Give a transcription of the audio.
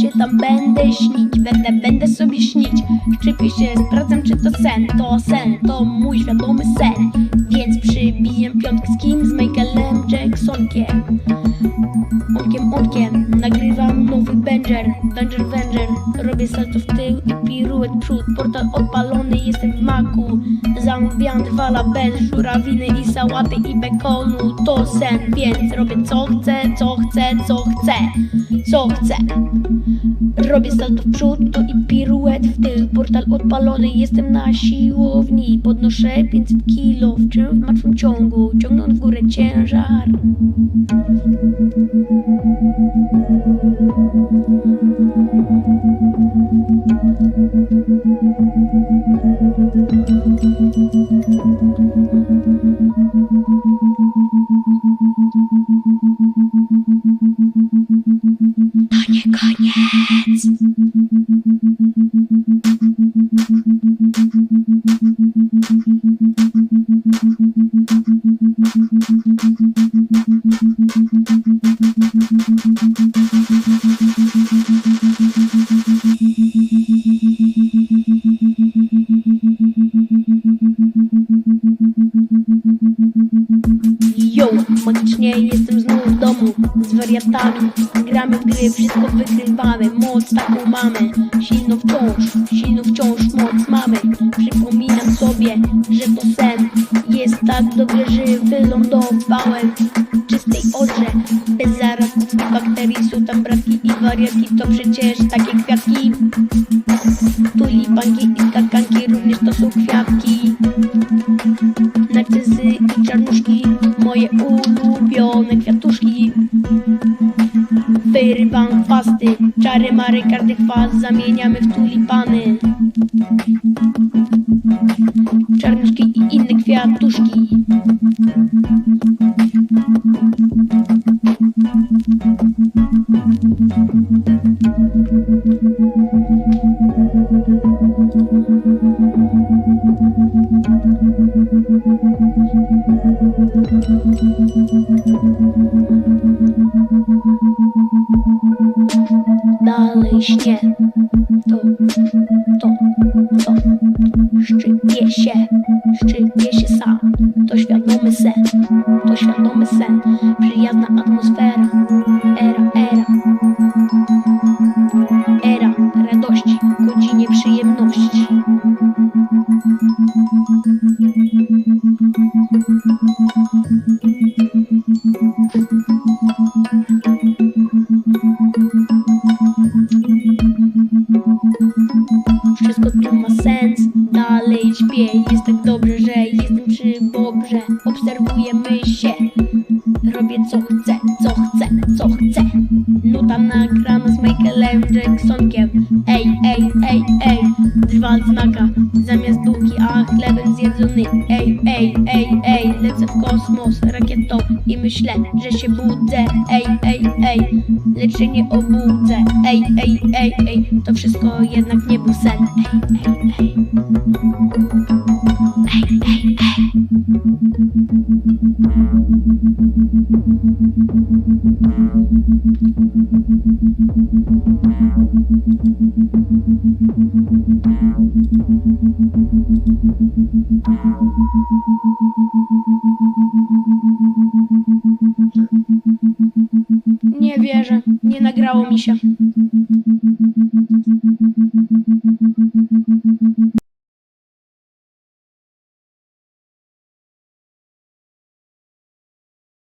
się tam będę śnić Będę, będę sobie śnić. Szczypię się, sprawdzam czy to sen To sen, to mój świadomy Onkiem, onkiem Nagrywam nowy Banger Danger Venger Robię salto w tył i piruet przód. Portal odpalony, jestem w maku. Zamawiam dwa label, żurawiny i sałaty i bekonu. To sen, więc robię co chcę, co chcę, co chcę Co chcę. Robię salto w przód, to i piruet w tył. Portal odpalony, jestem na siłowni. Podnoszę 500 kilo, w czym w martwym ciągu. Ciągnąc w górę ciężar To Magicznie jestem znowu w domu z wariatami. Gramy w gry, wszystko wygrywamy, moc taką mamy. Silno wciąż, silno wciąż moc mamy. Przypominam sobie, że to sen. Jest tak dobrze, że wylądowałem w czystej odrze Bez zarazów i bakterii są tam bratki i wariatki. To przecież takie kwiatki. Tulipanki i skakanki również to są kwiatki. Narcyzy i czarnuszki Moje ulubione Czary mary, każdy chwast Zamieniamy w tulipany. Czarnuszki i inne kwiatuszki Dalej śnie To, to, to Szczypię się śpię Jest tak dobrze, że jestem przy bobrze. Obserwujemy się. Robię co chcę, co chcę, co chcę. Nuta nagrana z Michaelem Jacksonkiem. Ej, ej, ej, ej Drwa znaka zamiast bułki, a chlebem zjedzony. Ej, ej, ej, ej Lecę w kosmos rakietą i myślę, że się budzę. Ej, ej, ej Lecz się nie obudzę. Ej, ej, ej, ej To wszystko jednak nie był sen. Ej, ej, ej. Ej, ej, ej. Nie wierzę, nagrało mi się.